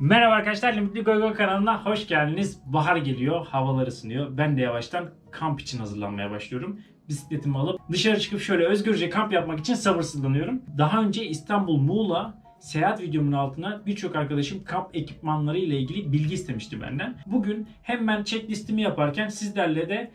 Merhaba arkadaşlar, Limitli Goy Goy kanalına hoş geldiniz. Bahar geliyor, havalar ısınıyor. Ben de yavaştan kamp için hazırlanmaya başlıyorum. Bisikletimi alıp dışarı çıkıp şöyle özgürce kamp yapmak için sabırsızlanıyorum. Daha önce İstanbul, Muğla seyahat videomun altına birçok arkadaşım kamp ekipmanları ile ilgili bilgi istemişti benden. Bugün hem ben checklistimi yaparken sizlerle de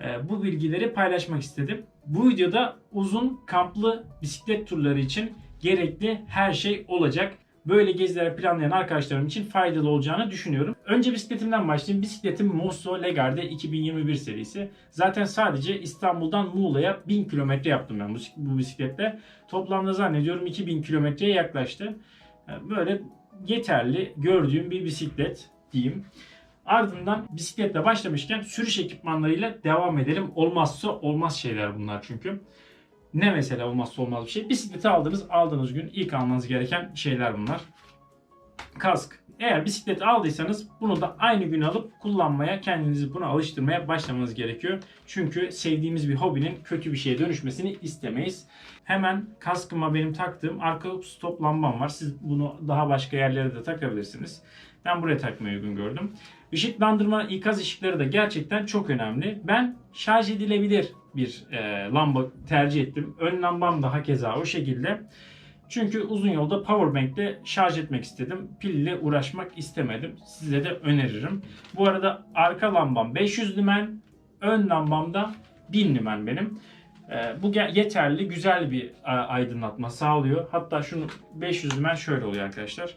e, bu bilgileri paylaşmak istedim. Bu videoda uzun kamplı bisiklet turları için gerekli her şey olacak. Böyle geziler planlayan arkadaşlarım için faydalı olacağını düşünüyorum. Önce bisikletimden başlayayım. Bisikletim Mosso Legarde 2021 serisi. Zaten sadece İstanbul'dan Muğla'ya 1000 kilometre yaptım ben bu, bisikletle. Toplamda zannediyorum 2000 kilometreye yaklaştı. Böyle yeterli gördüğüm bir bisiklet diyeyim. Ardından bisikletle başlamışken sürüş ekipmanlarıyla devam edelim. Olmazsa olmaz şeyler bunlar çünkü. Ne mesela olmazsa olmaz bir şey? Bisikleti aldınız, aldığınız gün ilk almanız gereken şeyler bunlar. Kask. Eğer bisiklet aldıysanız bunu da aynı gün alıp kullanmaya, kendinizi buna alıştırmaya başlamanız gerekiyor. Çünkü sevdiğimiz bir hobinin kötü bir şeye dönüşmesini istemeyiz. Hemen kaskıma benim taktığım arka stop lambam var. Siz bunu daha başka yerlere de takabilirsiniz. Ben buraya takmayı uygun gördüm. Işıklandırma ikaz ışıkları da gerçekten çok önemli. Ben şarj edilebilir bir e, lamba tercih ettim. Ön lambam da hakeza o şekilde. Çünkü uzun yolda powerbank ile şarj etmek istedim. Pille uğraşmak istemedim. Size de öneririm. Bu arada arka lambam 500 lümen, ön lambam da 1000 lümen benim. E, bu yeterli, güzel bir a- aydınlatma sağlıyor. Hatta şunu 500 lümen şöyle oluyor arkadaşlar.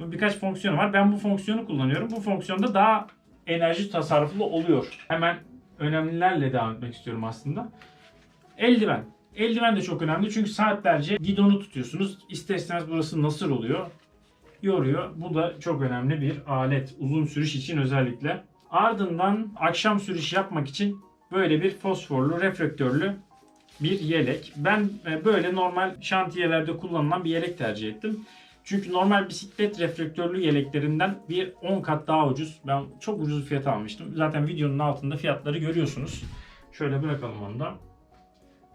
Bu birkaç fonksiyonu var. Ben bu fonksiyonu kullanıyorum. Bu fonksiyonda daha enerji tasarruflu oluyor. Hemen önemlilerle devam etmek istiyorum aslında. Eldiven. Eldiven de çok önemli çünkü saatlerce gidonu tutuyorsunuz. İster istemez burası nasır oluyor. Yoruyor. Bu da çok önemli bir alet. Uzun sürüş için özellikle. Ardından akşam sürüş yapmak için böyle bir fosforlu, reflektörlü bir yelek. Ben e, böyle normal şantiyelerde kullanılan bir yelek tercih ettim. Çünkü normal bisiklet reflektörlü yeleklerinden bir 10 kat daha ucuz. Ben çok ucuz fiyat almıştım. Zaten videonun altında fiyatları görüyorsunuz. Şöyle bırakalım onu da.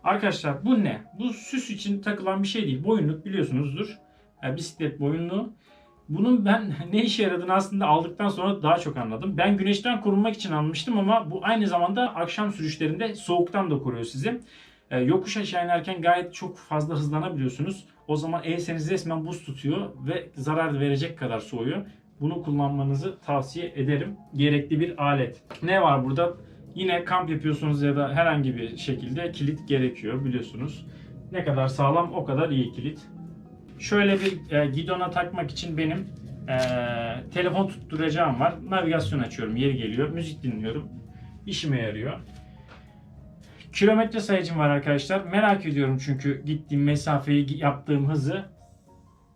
Arkadaşlar bu ne? Bu süs için takılan bir şey değil. Boyunluk biliyorsunuzdur. Yani bisiklet boyunluğu. Bunun ben ne işe yaradığını aslında aldıktan sonra daha çok anladım. Ben güneşten korunmak için almıştım ama bu aynı zamanda akşam sürüşlerinde soğuktan da koruyor sizi. Ee, yokuş aşağı inerken gayet çok fazla hızlanabiliyorsunuz. O zaman enseniz resmen buz tutuyor ve zarar verecek kadar soğuyor. Bunu kullanmanızı tavsiye ederim. Gerekli bir alet. Ne var burada? Yine kamp yapıyorsunuz ya da herhangi bir şekilde kilit gerekiyor biliyorsunuz. Ne kadar sağlam o kadar iyi kilit. Şöyle bir e, gidona takmak için benim e, telefon tutturacağım var. Navigasyon açıyorum yeri geliyor. Müzik dinliyorum. İşime yarıyor. Kilometre sayacım var arkadaşlar. Merak ediyorum çünkü gittiğim mesafeyi, yaptığım hızı.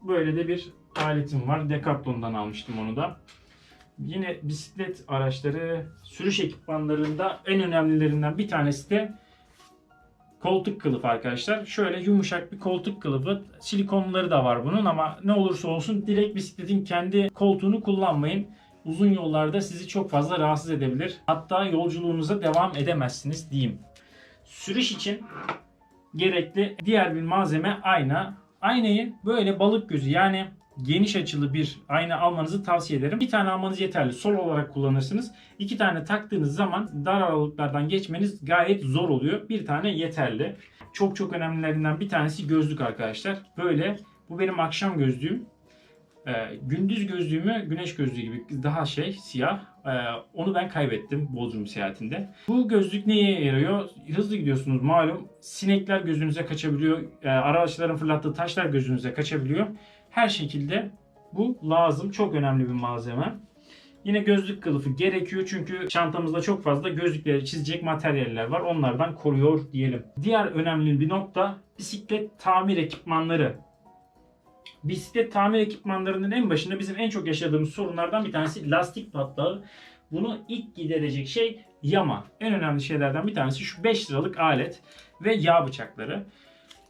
Böyle de bir aletim var. Decathlon'dan almıştım onu da. Yine bisiklet araçları, sürüş ekipmanlarında en önemlilerinden bir tanesi de koltuk kılıfı arkadaşlar. Şöyle yumuşak bir koltuk kılıfı. Silikonları da var bunun ama ne olursa olsun direkt bisikletin kendi koltuğunu kullanmayın. Uzun yollarda sizi çok fazla rahatsız edebilir. Hatta yolculuğunuza devam edemezsiniz diyeyim. Sürüş için gerekli diğer bir malzeme ayna. Aynayı böyle balık gözü yani geniş açılı bir ayna almanızı tavsiye ederim. Bir tane almanız yeterli. Sol olarak kullanırsınız. İki tane taktığınız zaman dar aralıklardan geçmeniz gayet zor oluyor. Bir tane yeterli. Çok çok önemlilerinden bir tanesi gözlük arkadaşlar. Böyle bu benim akşam gözlüğüm. Ee, gündüz gözlüğümü güneş gözlüğü gibi daha şey siyah. Ee, onu ben kaybettim Bodrum seyahatinde. Bu gözlük neye yarıyor? Hızlı gidiyorsunuz malum. Sinekler gözünüze kaçabiliyor. Ee, araçların fırlattığı taşlar gözünüze kaçabiliyor. Her şekilde bu lazım. Çok önemli bir malzeme. Yine gözlük kılıfı gerekiyor çünkü çantamızda çok fazla gözlükleri çizecek materyaller var. Onlardan koruyor diyelim. Diğer önemli bir nokta bisiklet tamir ekipmanları. Bisiklet tamir ekipmanlarının en başında bizim en çok yaşadığımız sorunlardan bir tanesi lastik patlağı. Bunu ilk giderecek şey yama. En önemli şeylerden bir tanesi şu 5 liralık alet ve yağ bıçakları.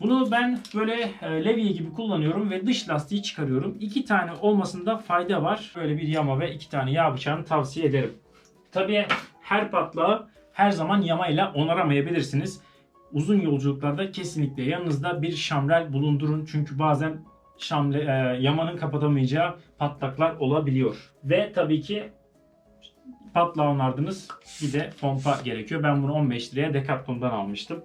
Bunu ben böyle e, levye gibi kullanıyorum ve dış lastiği çıkarıyorum. İki tane olmasında fayda var. Böyle bir yama ve iki tane yağ bıçağını tavsiye ederim. Tabii her patlağı her zaman yamayla onaramayabilirsiniz. Uzun yolculuklarda kesinlikle yanınızda bir şamrel bulundurun. Çünkü bazen şamle, e, yamanın kapatamayacağı patlaklar olabiliyor. Ve tabii ki patlağın ardınız bir de pompa gerekiyor. Ben bunu 15 liraya Decathlon'dan almıştım.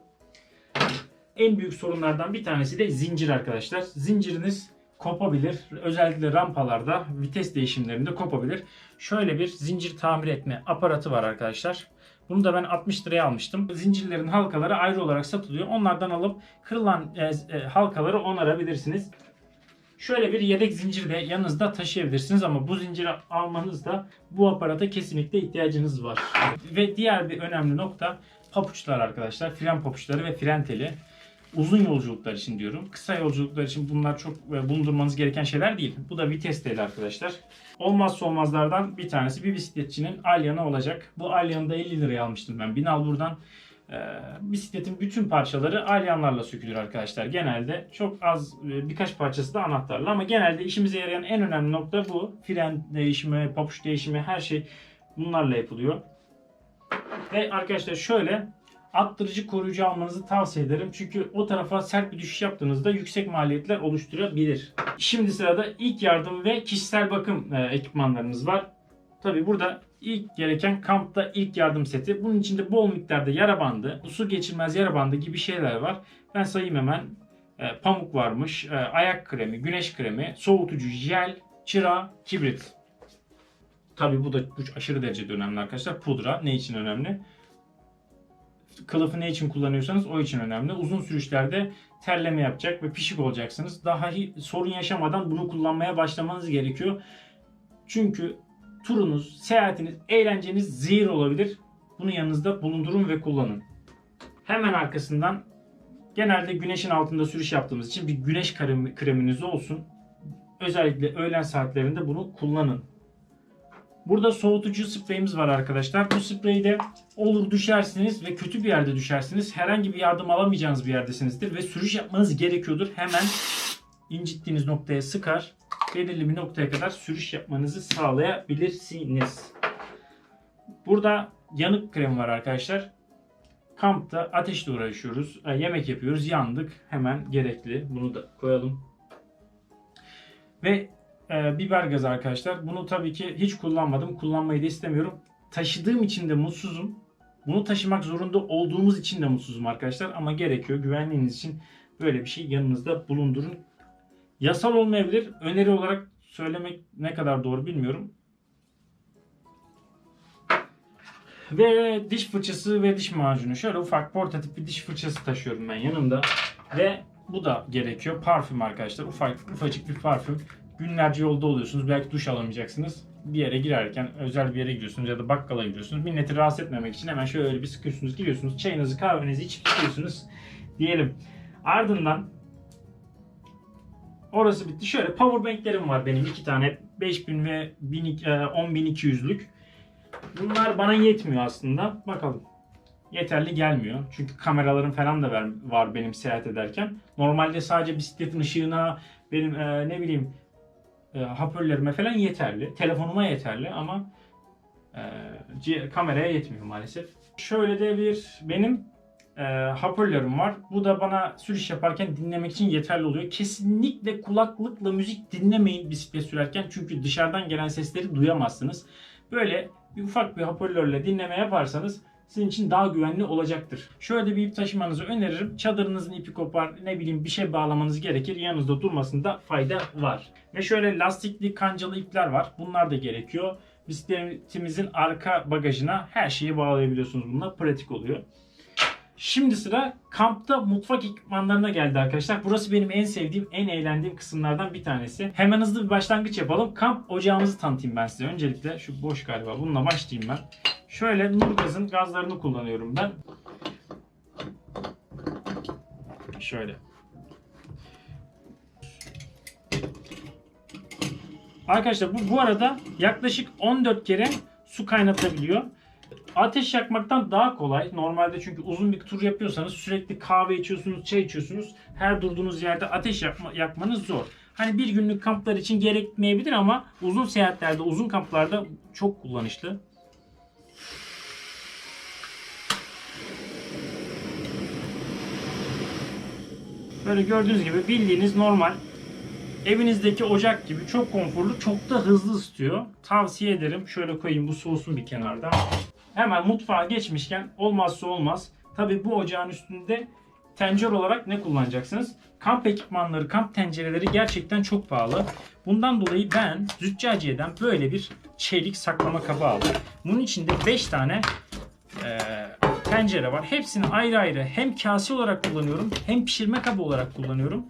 En büyük sorunlardan bir tanesi de zincir arkadaşlar. Zinciriniz kopabilir. Özellikle rampalarda vites değişimlerinde kopabilir. Şöyle bir zincir tamir etme aparatı var arkadaşlar. Bunu da ben 60 liraya almıştım. Zincirlerin halkaları ayrı olarak satılıyor. Onlardan alıp kırılan e, e, halkaları onarabilirsiniz. Şöyle bir yedek zincir de yanınızda taşıyabilirsiniz ama bu zinciri almanızda bu aparata kesinlikle ihtiyacınız var. Ve diğer bir önemli nokta papuçlar arkadaşlar. Fren papuçları ve fren teli. Uzun yolculuklar için diyorum. Kısa yolculuklar için bunlar çok e, bulundurmanız gereken şeyler değil. Bu da vites teli arkadaşlar. Olmazsa olmazlardan bir tanesi bir bisikletçinin alyanı olacak. Bu alyanı da 50 liraya almıştım ben. Binal buradan bisikletin bütün parçaları alyanlarla sökülür arkadaşlar. Genelde çok az e, birkaç parçası da anahtarlı ama genelde işimize yarayan en önemli nokta bu. Fren değişimi, papuç değişimi her şey bunlarla yapılıyor. Ve arkadaşlar şöyle attırıcı koruyucu almanızı tavsiye ederim. Çünkü o tarafa sert bir düşüş yaptığınızda yüksek maliyetler oluşturabilir. Şimdi sırada ilk yardım ve kişisel bakım e, ekipmanlarımız var. Tabi burada ilk gereken kampta ilk yardım seti. Bunun içinde bol miktarda yara bandı, su geçirmez yara bandı gibi şeyler var. Ben sayayım hemen. E, pamuk varmış, e, ayak kremi, güneş kremi, soğutucu, jel, çıra, kibrit. Tabi bu da bu aşırı derecede önemli arkadaşlar. Pudra ne için önemli? Kılıfı ne için kullanıyorsanız o için önemli. Uzun sürüşlerde terleme yapacak ve pişik olacaksınız. Daha sorun yaşamadan bunu kullanmaya başlamanız gerekiyor. Çünkü turunuz, seyahatiniz, eğlenceniz zehir olabilir. Bunu yanınızda bulundurun ve kullanın. Hemen arkasından genelde güneşin altında sürüş yaptığımız için bir güneş kremi, kreminiz olsun. Özellikle öğlen saatlerinde bunu kullanın. Burada soğutucu spreyimiz var arkadaşlar. Bu spreyi de olur düşersiniz ve kötü bir yerde düşersiniz. Herhangi bir yardım alamayacağınız bir yerdesinizdir ve sürüş yapmanız gerekiyordur. Hemen incittiğiniz noktaya sıkar belirli bir noktaya kadar sürüş yapmanızı sağlayabilirsiniz. Burada yanık krem var arkadaşlar. Kampta ateşle uğraşıyoruz. e, Yemek yapıyoruz. Yandık. Hemen gerekli. Bunu da koyalım. Ve e, biber gazı arkadaşlar. Bunu tabii ki hiç kullanmadım. Kullanmayı da istemiyorum. Taşıdığım için de mutsuzum. Bunu taşımak zorunda olduğumuz için de mutsuzum arkadaşlar. Ama gerekiyor. Güvenliğiniz için böyle bir şey yanınızda bulundurun. Yasal olmayabilir. Öneri olarak söylemek ne kadar doğru bilmiyorum. Ve diş fırçası ve diş macunu. Şöyle ufak portatif bir diş fırçası taşıyorum ben yanımda. Ve bu da gerekiyor. Parfüm arkadaşlar. Ufak, ufacık bir parfüm. Günlerce yolda oluyorsunuz. Belki duş alamayacaksınız. Bir yere girerken özel bir yere gidiyorsunuz ya da bakkala gidiyorsunuz. Milleti rahatsız etmemek için hemen şöyle bir sıkıyorsunuz. Giriyorsunuz. Çayınızı kahvenizi içip çıkıyorsunuz. Diyelim. Ardından Orası bitti. Şöyle powerbanklerim var benim iki tane 5000 ve 1000, e, 10200'lük. Bunlar bana yetmiyor aslında. Bakalım. Yeterli gelmiyor. Çünkü kameralarım falan da var benim seyahat ederken. Normalde sadece bisikletin ışığına benim e, ne bileyim e, hoparlörlerime falan yeterli. Telefonuma yeterli ama e, kameraya yetmiyor maalesef. Şöyle de bir benim e, hoparlörüm var. Bu da bana sürüş yaparken dinlemek için yeterli oluyor. Kesinlikle kulaklıkla müzik dinlemeyin bisiklet sürerken çünkü dışarıdan gelen sesleri duyamazsınız. Böyle bir ufak bir hoparlörle dinleme yaparsanız sizin için daha güvenli olacaktır. Şöyle bir ip taşımanızı öneririm. Çadırınızın ipi kopar, ne bileyim bir şey bağlamanız gerekir. Yanınızda durmasında fayda var. Ve şöyle lastikli kancalı ipler var. Bunlar da gerekiyor. Bisikletimizin arka bagajına her şeyi bağlayabiliyorsunuz bununla. Pratik oluyor. Şimdi sıra kampta mutfak ekipmanlarına geldi arkadaşlar. Burası benim en sevdiğim, en eğlendiğim kısımlardan bir tanesi. Hemen hızlı bir başlangıç yapalım. Kamp ocağımızı tanıtayım ben size. Öncelikle şu boş galiba. Bununla başlayayım ben. Şöyle Nurgaz'ın gazlarını kullanıyorum ben. Şöyle. Arkadaşlar bu bu arada yaklaşık 14 kere su kaynatabiliyor. Ateş yakmaktan daha kolay. Normalde çünkü uzun bir tur yapıyorsanız sürekli kahve içiyorsunuz, çay içiyorsunuz. Her durduğunuz yerde ateş yakma, yakmanız zor. Hani bir günlük kamplar için gerekmeyebilir ama uzun seyahatlerde, uzun kamplarda çok kullanışlı. Böyle gördüğünüz gibi bildiğiniz normal Evinizdeki ocak gibi çok konforlu, çok da hızlı ısıtıyor. Tavsiye ederim. Şöyle koyayım bu soğusun bir kenarda. Hemen mutfağa geçmişken olmazsa olmaz. Tabi bu ocağın üstünde tencere olarak ne kullanacaksınız? Kamp ekipmanları, kamp tencereleri gerçekten çok pahalı. Bundan dolayı ben Züccaciye'den böyle bir çelik saklama kabı aldım. Bunun içinde 5 tane e, tencere var. Hepsini ayrı ayrı hem kase olarak kullanıyorum hem pişirme kabı olarak kullanıyorum.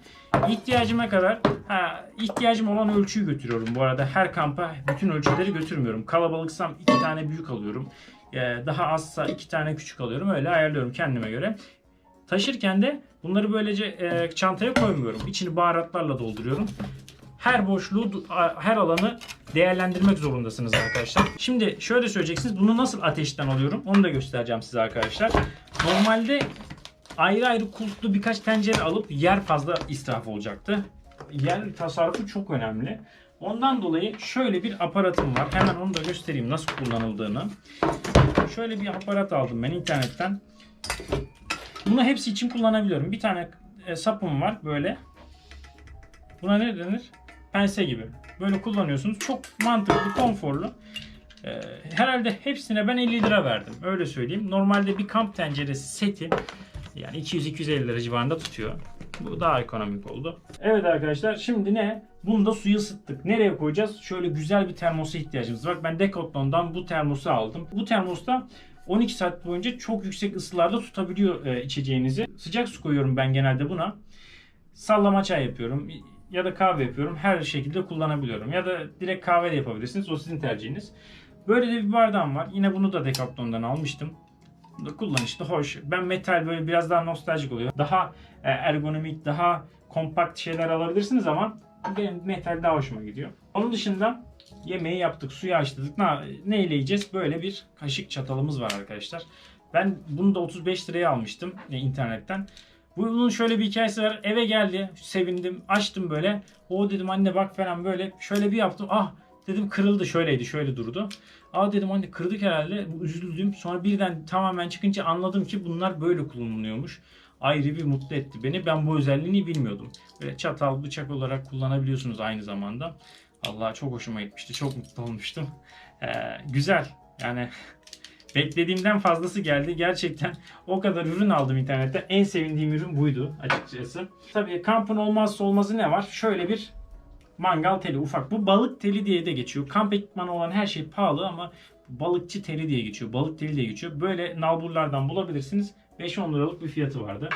İhtiyacıma kadar ha, ihtiyacım olan ölçüyü götürüyorum. Bu arada her kampa bütün ölçüleri götürmüyorum. Kalabalıksam iki tane büyük alıyorum. Ee, daha azsa iki tane küçük alıyorum. Öyle ayarlıyorum kendime göre. Taşırken de bunları böylece e, çantaya koymuyorum. İçini baharatlarla dolduruyorum. Her boşluğu, her alanı değerlendirmek zorundasınız arkadaşlar. Şimdi şöyle söyleyeceksiniz. Bunu nasıl ateşten alıyorum? Onu da göstereceğim size arkadaşlar. Normalde ayrı ayrı kulplu birkaç tencere alıp yer fazla israf olacaktı. Yer tasarrufu çok önemli. Ondan dolayı şöyle bir aparatım var. Hemen onu da göstereyim nasıl kullanıldığını. Şöyle bir aparat aldım ben internetten. Bunu hepsi için kullanabiliyorum. Bir tane e, sapım var böyle. Buna ne denir? Pense gibi. Böyle kullanıyorsunuz. Çok mantıklı, konforlu. Ee, herhalde hepsine ben 50 lira verdim. Öyle söyleyeyim. Normalde bir kamp tenceresi seti yani 200-250 lira civarında tutuyor. Bu daha ekonomik oldu. Evet arkadaşlar şimdi ne? Bunu da suyu ısıttık. Nereye koyacağız? Şöyle güzel bir termosa ihtiyacımız var. Ben Decathlon'dan bu termosu aldım. Bu termosta 12 saat boyunca çok yüksek ısılarda tutabiliyor e, içeceğinizi. Sıcak su koyuyorum ben genelde buna. Sallama çay yapıyorum ya da kahve yapıyorum. Her şekilde kullanabiliyorum. Ya da direkt kahve de yapabilirsiniz. O sizin tercihiniz. Böyle de bir bardağım var. Yine bunu da Decathlon'dan almıştım. Kullanışlı, hoş. Ben metal böyle biraz daha nostaljik oluyor. Daha e, ergonomik, daha kompakt şeyler alabilirsiniz ama benim metal daha hoşuma gidiyor. Onun dışında yemeği yaptık, suyu açtık. Ne, ne yiyeceğiz? Böyle bir kaşık çatalımız var arkadaşlar. Ben bunu da 35 liraya almıştım e, internetten. Bunun şöyle bir hikayesi var. Eve geldi, sevindim, açtım böyle. O dedim anne bak falan böyle. Şöyle bir yaptım. Ah dedim kırıldı şöyleydi, şöyle durdu. Aa dedim anne kırdık herhalde. Üzüldüm. Sonra birden tamamen çıkınca anladım ki bunlar böyle kullanılıyormuş. Ayrı bir mutlu etti beni. Ben bu özelliğini bilmiyordum. Böyle çatal, bıçak olarak kullanabiliyorsunuz aynı zamanda. Allah çok hoşuma gitmişti. Çok mutlu olmuştum. Ee, güzel. Yani beklediğimden fazlası geldi. Gerçekten o kadar ürün aldım internetten. En sevindiğim ürün buydu açıkçası. Tabii kampın olmazsa olmazı ne var? Şöyle bir mangal teli ufak. Bu balık teli diye de geçiyor. Kamp ekipmanı olan her şey pahalı ama balıkçı teli diye geçiyor. Balık teli diye geçiyor. Böyle nalburlardan bulabilirsiniz. 5-10 liralık bir fiyatı vardı.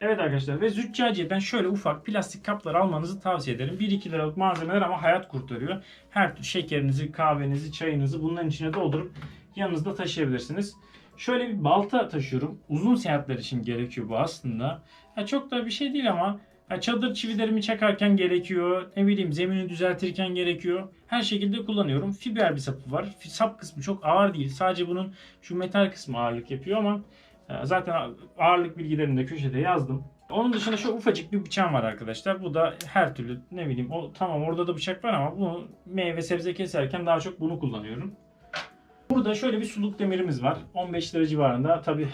Evet arkadaşlar ve züccaciye'den şöyle ufak plastik kaplar almanızı tavsiye ederim. 1-2 liralık malzemeler ama hayat kurtarıyor. Her türlü şekerinizi, kahvenizi, çayınızı bunların içine doldurup yanınızda taşıyabilirsiniz. Şöyle bir balta taşıyorum. Uzun seyahatler için gerekiyor bu aslında. Ya çok da bir şey değil ama ya çadır çivilerimi çakarken gerekiyor. Ne bileyim zemini düzeltirken gerekiyor. Her şekilde kullanıyorum. Fiber bir sapı var. Sap kısmı çok ağır değil. Sadece bunun şu metal kısmı ağırlık yapıyor ama e, zaten ağırlık bilgilerini de köşede yazdım. Onun dışında şu ufacık bir bıçağım var arkadaşlar. Bu da her türlü ne bileyim o tamam orada da bıçak var ama bunu meyve sebze keserken daha çok bunu kullanıyorum. Burada şöyle bir suluk demirimiz var. 15 lira civarında. Tabi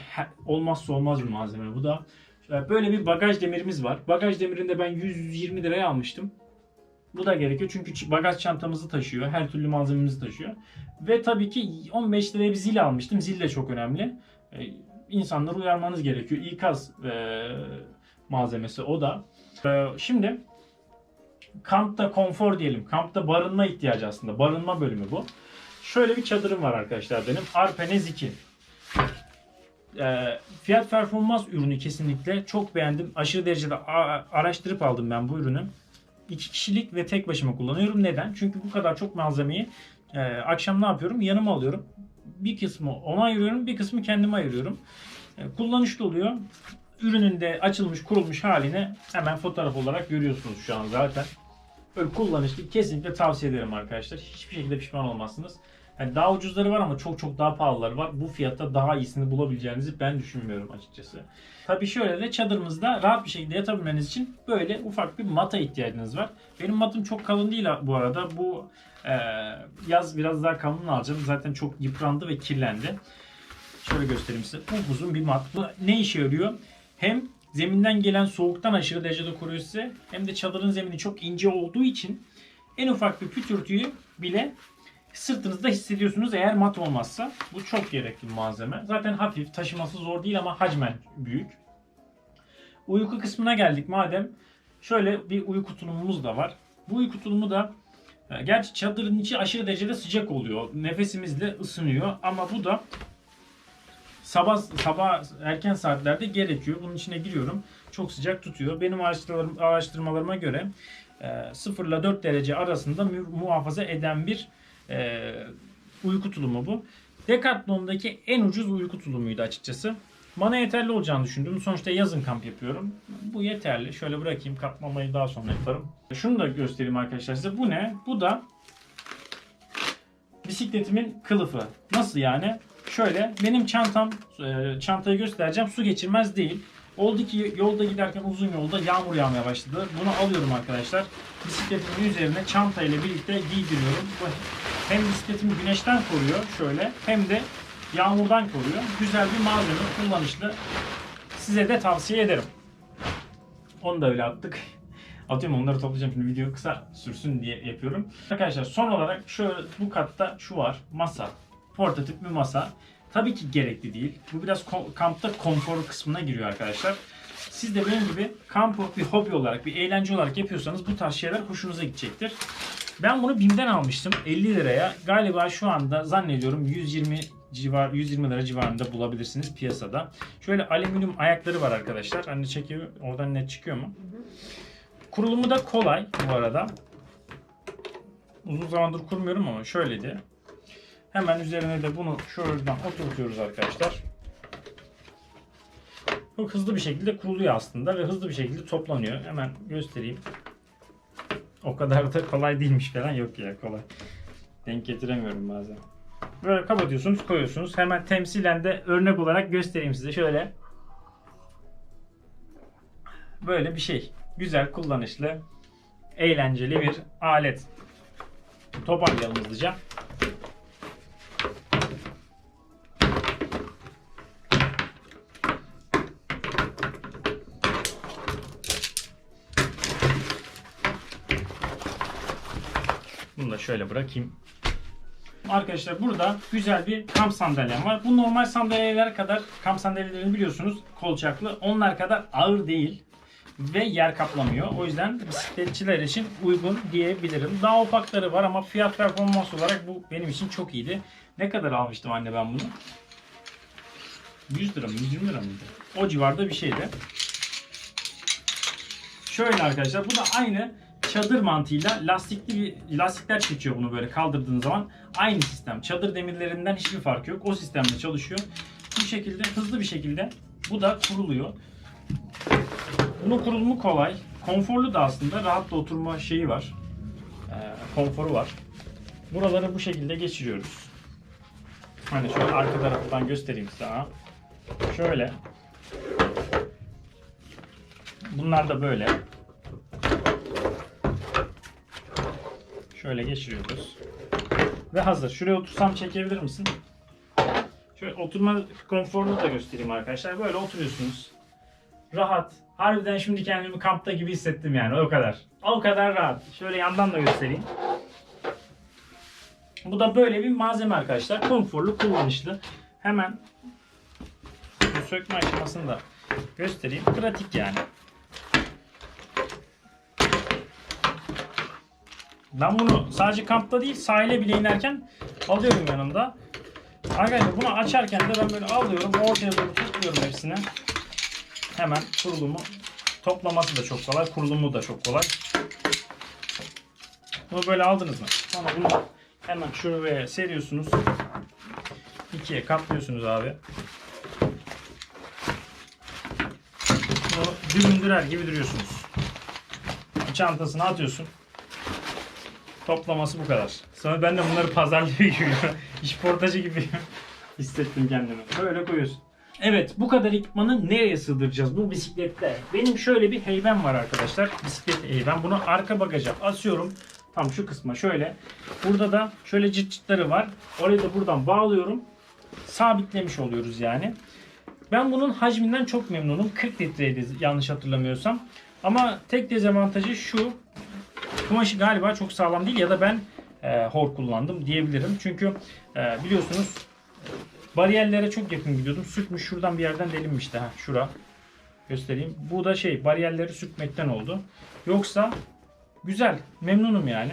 olmazsa olmaz bir malzeme bu da. Böyle bir bagaj demirimiz var. Bagaj demirinde ben 120 liraya almıştım. Bu da gerekiyor çünkü bagaj çantamızı taşıyor. Her türlü malzememizi taşıyor. Ve tabii ki 15 liraya bir zil almıştım. Zil de çok önemli. Ee, insanları uyarmanız gerekiyor. İkaz e, malzemesi o da. Ee, şimdi kampta konfor diyelim. Kampta barınma ihtiyacı aslında. Barınma bölümü bu. Şöyle bir çadırım var arkadaşlar benim. Arpenez 2. Ee, fiyat performans ürünü kesinlikle. Çok beğendim. Aşırı derecede araştırıp aldım ben bu ürünü. İki kişilik ve tek başıma kullanıyorum. Neden? Çünkü bu kadar çok malzemeyi e, akşam ne yapıyorum? Yanıma alıyorum. Bir kısmı ona ayırıyorum, bir kısmı kendime ayırıyorum. E, kullanışlı oluyor. Ürünün de açılmış, kurulmuş halini hemen fotoğraf olarak görüyorsunuz şu an zaten. Böyle kullanışlı. Kesinlikle tavsiye ederim arkadaşlar. Hiçbir şekilde pişman olmazsınız. Yani daha ucuzları var ama çok çok daha pahalıları var. Bu fiyatta daha iyisini bulabileceğinizi ben düşünmüyorum açıkçası. Tabii şöyle de çadırınızda rahat bir şekilde yatabilmeniz için böyle ufak bir mata ihtiyacınız var. Benim matım çok kalın değil bu arada. Bu e, yaz biraz daha kalın alacağım. Zaten çok yıprandı ve kirlendi. Şöyle göstereyim size. Uzun bir mat. Bu ne işe yarıyor? Hem zeminden gelen soğuktan aşırı derecede koruyor size. Hem de çadırın zemini çok ince olduğu için en ufak bir pütürtüyü bile sırtınızda hissediyorsunuz eğer mat olmazsa. Bu çok gerekli bir malzeme. Zaten hafif, taşıması zor değil ama hacmen büyük. Uyku kısmına geldik madem. Şöyle bir uyku tulumumuz da var. Bu uyku tulumu da e, gerçi çadırın içi aşırı derecede sıcak oluyor. Nefesimizle ısınıyor ama bu da sabah sabah erken saatlerde gerekiyor. Bunun içine giriyorum. Çok sıcak tutuyor. Benim araştırmalarım, araştırmalarıma göre e, 0 ile 4 derece arasında mu- muhafaza eden bir e, uyku tulumu bu. Decathlon'daki en ucuz uyku tulumuydu açıkçası. Bana yeterli olacağını düşündüm. Sonuçta yazın kamp yapıyorum. Bu yeterli. Şöyle bırakayım. Katlamayı daha sonra yaparım. Şunu da göstereyim arkadaşlar size. Bu ne? Bu da bisikletimin kılıfı. Nasıl yani? Şöyle benim çantam e, çantayı göstereceğim. Su geçirmez değil. Oldu ki yolda giderken uzun yolda yağmur yağmaya başladı. Bunu alıyorum arkadaşlar. Bisikletimin üzerine çantayla birlikte giydiriyorum. Hem bisikletimi güneşten koruyor şöyle hem de yağmurdan koruyor. Güzel bir malzeme kullanışlı. Size de tavsiye ederim. Onu da öyle attık. Atıyorum onları toplayacağım şimdi video kısa sürsün diye yapıyorum. Arkadaşlar son olarak şöyle bu katta şu var. Masa. Portatif bir masa. Tabii ki gerekli değil. Bu biraz kampta konfor kısmına giriyor arkadaşlar. Siz de benim gibi kampı bir hobi olarak, bir eğlence olarak yapıyorsanız bu tarz şeyler hoşunuza gidecektir. Ben bunu BİM'den almıştım 50 liraya. Galiba şu anda zannediyorum 120 civar 120 lira civarında bulabilirsiniz piyasada. Şöyle alüminyum ayakları var arkadaşlar. Hani çekiyor oradan net çıkıyor mu? Kurulumu da kolay bu arada. Uzun zamandır kurmuyorum ama şöyleydi. Hemen üzerine de bunu şuradan oturtuyoruz arkadaşlar. Çok hızlı bir şekilde kuruluyor aslında ve hızlı bir şekilde toplanıyor. Hemen göstereyim. O kadar da kolay değilmiş falan yok ya kolay. Denk getiremiyorum bazen. Böyle kapatıyorsunuz koyuyorsunuz. Hemen temsilen de örnek olarak göstereyim size şöyle. Böyle bir şey. Güzel, kullanışlı, eğlenceli bir alet. Toparlayalım hızlıca. Şöyle bırakayım. Arkadaşlar burada güzel bir kamp sandalyem var. Bu normal sandalyeler kadar kamp sandalyelerini biliyorsunuz kolçaklı. Onlar kadar ağır değil ve yer kaplamıyor. O yüzden bisikletçiler için uygun diyebilirim. Daha ufakları var ama fiyat performans olarak bu benim için çok iyiydi. Ne kadar almıştım anne ben bunu? 100 lira mı 120 lira mıydı? O civarda bir şeydi. Şöyle arkadaşlar bu da aynı çadır mantığıyla lastikli bir lastikler çekiyor bunu böyle kaldırdığınız zaman. Aynı sistem. Çadır demirlerinden hiçbir fark yok. O sistemle çalışıyor. Bu şekilde hızlı bir şekilde bu da kuruluyor. Bunun kurulumu kolay. Konforlu da aslında. Rahat da oturma şeyi var. Ee, konforu var. Buraları bu şekilde geçiriyoruz. Hani şöyle arka taraftan göstereyim size. Şöyle. Bunlar da böyle. Şöyle geçiriyoruz. Ve hazır. Şuraya otursam çekebilir misin? Şöyle oturma konforunu da göstereyim arkadaşlar. Böyle oturuyorsunuz. Rahat. Harbiden şimdi kendimi kampta gibi hissettim yani o kadar. O kadar rahat. Şöyle yandan da göstereyim. Bu da böyle bir malzeme arkadaşlar. Konforlu, kullanışlı. Hemen bu sökme aşamasını da göstereyim. Pratik yani. Ben bunu sadece kampta değil sahile bile inerken alıyorum yanımda. Arkadaşlar bunu açarken de ben böyle alıyorum ortaya doğru topluyorum hepsini. Hemen kurulumu toplaması da çok kolay, kurulumu da çok kolay. Bunu böyle aldınız mı? Sonra bunu hemen şuraya seriyorsunuz. İkiye katlıyorsunuz abi. Bunu düründürer gibi duruyorsunuz. Çantasına atıyorsun. Toplaması bu kadar. Sonra ben de bunları pazarlıyor gibi, işportacı gibi hissettim kendimi. Böyle koyuyorsun. Evet bu kadar ekipmanı nereye sığdıracağız bu bisiklette? Benim şöyle bir heybem var arkadaşlar. Bisiklet heybem. Bunu arka bagaja asıyorum. Tam şu kısma şöyle. Burada da şöyle cırt cırtları var. Orayı da buradan bağlıyorum. Sabitlemiş oluyoruz yani. Ben bunun hacminden çok memnunum. 40 litreydi yanlış hatırlamıyorsam. Ama tek dezavantajı şu. Kumaşı galiba çok sağlam değil ya da ben e, hor kullandım diyebilirim. Çünkü e, biliyorsunuz bariyerlere çok yakın gidiyordum. Sürtmüş şuradan bir yerden delinmişti. Ha, şura. Göstereyim. Bu da şey bariyerleri sürtmekten oldu. Yoksa güzel. Memnunum yani.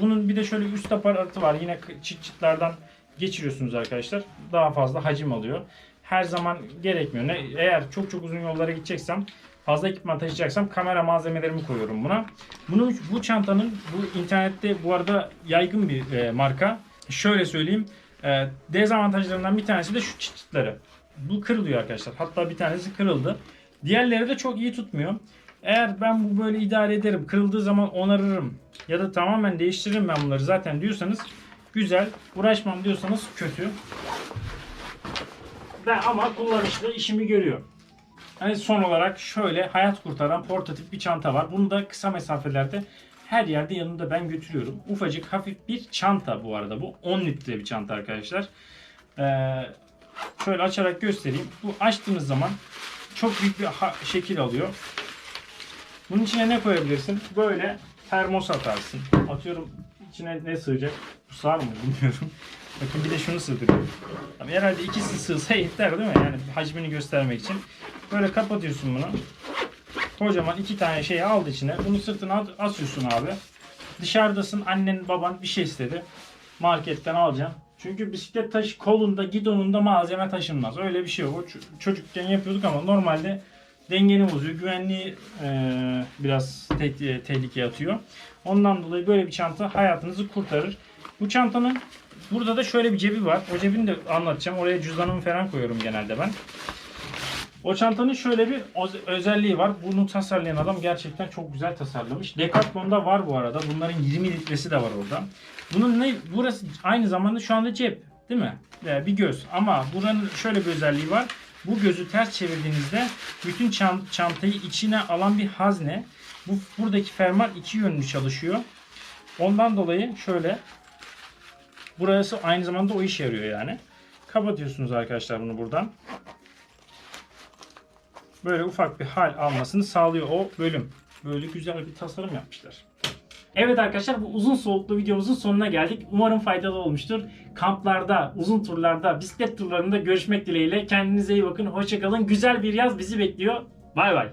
Bunun bir de şöyle üst aparatı var. Yine çıt çıtlardan geçiriyorsunuz arkadaşlar. Daha fazla hacim alıyor. Her zaman gerekmiyor. Ne, eğer çok çok uzun yollara gideceksem fazla ekipman taşıyacaksam kamera malzemelerimi koyuyorum buna. Bunun bu çantanın bu internette bu arada yaygın bir e, marka. Şöyle söyleyeyim. E, dezavantajlarından bir tanesi de şu çıt çıtları. Bu kırılıyor arkadaşlar. Hatta bir tanesi kırıldı. Diğerleri de çok iyi tutmuyor. Eğer ben bu böyle idare ederim, kırıldığı zaman onarırım ya da tamamen değiştiririm ben bunları zaten diyorsanız güzel. Uğraşmam diyorsanız kötü. Ben ama kullanışlı işimi görüyor. Hani son olarak şöyle hayat kurtaran portatif bir çanta var. Bunu da kısa mesafelerde her yerde yanımda ben götürüyorum. Ufacık hafif bir çanta bu arada bu. 10 litre bir çanta arkadaşlar. Ee, şöyle açarak göstereyim. Bu açtığınız zaman çok büyük bir şekil alıyor. Bunun içine ne koyabilirsin? Böyle termos atarsın. Atıyorum içine ne sığacak? Bu sığar mı bilmiyorum. Bakın bir de şunu sığdırıyorum. Tabii herhalde ikisi sığsa yeter değil mi? Yani hacmini göstermek için. Böyle kapatıyorsun bunu. Kocaman iki tane şeyi aldı içine. Bunu sırtına asıyorsun abi. Dışarıdasın annen baban bir şey istedi. Marketten alacaksın. Çünkü bisiklet taşı kolunda gidonunda malzeme taşınmaz. Öyle bir şey yok. Çocukken yapıyorduk ama normalde dengeni bozuyor. Güvenliği eee, biraz te- tehlikeye atıyor. Ondan dolayı böyle bir çanta hayatınızı kurtarır. Bu çantanın burada da şöyle bir cebi var. O cebini de anlatacağım. Oraya cüzdanımı falan koyuyorum genelde ben. O çantanın şöyle bir öz- özelliği var. Bunu tasarlayan adam gerçekten çok güzel tasarlamış. Decathlon'da var bu arada. Bunların 20 litresi de var orada. Bunun ne? Burası aynı zamanda şu anda cep, değil mi? Ee, bir göz. Ama buranın şöyle bir özelliği var. Bu gözü ters çevirdiğinizde bütün çan- çantayı içine alan bir hazne. Bu buradaki fermuar iki yönlü çalışıyor. Ondan dolayı şöyle burası aynı zamanda o işe yarıyor yani. Kapatıyorsunuz arkadaşlar bunu buradan böyle ufak bir hal almasını sağlıyor o bölüm. Böyle güzel bir tasarım yapmışlar. Evet arkadaşlar bu uzun soluklu videomuzun sonuna geldik. Umarım faydalı olmuştur. Kamplarda, uzun turlarda, bisiklet turlarında görüşmek dileğiyle. Kendinize iyi bakın. Hoşçakalın. Güzel bir yaz bizi bekliyor. Bay bay.